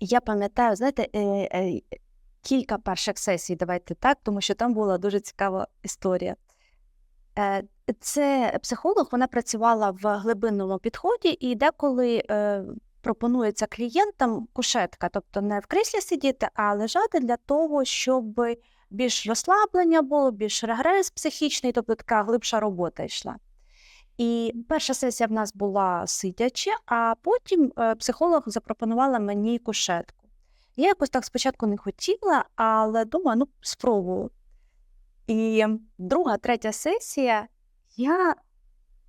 Я пам'ятаю, знаєте, е, е, кілька перших сесій, давайте так, тому що там була дуже цікава історія. Е, Це психолог, вона працювала в глибинному підході, і деколи пропонується клієнтам кушетка, тобто не в кріслі сидіти, а лежати для того, щоб більш розслаблення було, більш регрес психічний, тобто така глибша робота йшла. І перша сесія в нас була сидячи, а потім е, психолог запропонувала мені кушетку. Я якось так спочатку не хотіла, але думаю, ну спробую. І друга, третя сесія, я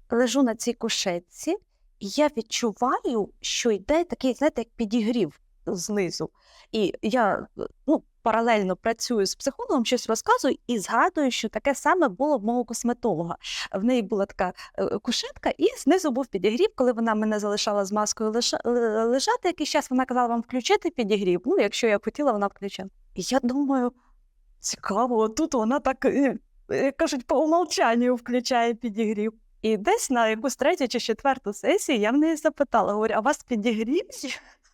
лежу на цій кушетці, і я відчуваю, що йде такий, знаєте, як підігрів знизу. І я ну, паралельно працюю з психологом, щось розказую і згадую, що таке саме було в мого косметолога. В неї була така е, кушетка, і знизу був підігрів. Коли вона мене залишала з маскою лежати якийсь час, вона казала вам включити підігрів. Ну, якщо я хотіла, вона включила. І я думаю, цікаво, тут вона так, е, як кажуть, по умовчанню включає підігрів. І десь на якусь третю чи четверту сесію я в неї запитала: говорю, а у вас підігрів?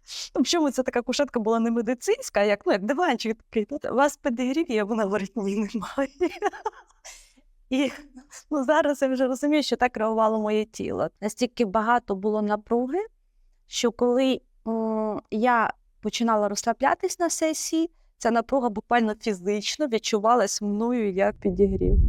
Є?» Ну, чому це така кушетка була не медицинська, як, ну, як диванчик такий. Тут у вас підігрів є, вона говорить, ні, немає. І ну, зараз я вже розумію, що так реагувало моє тіло. Настільки багато було напруги, що коли м, я починала розслаблятись на сесії, ця напруга буквально фізично відчувалась мною як підігрів.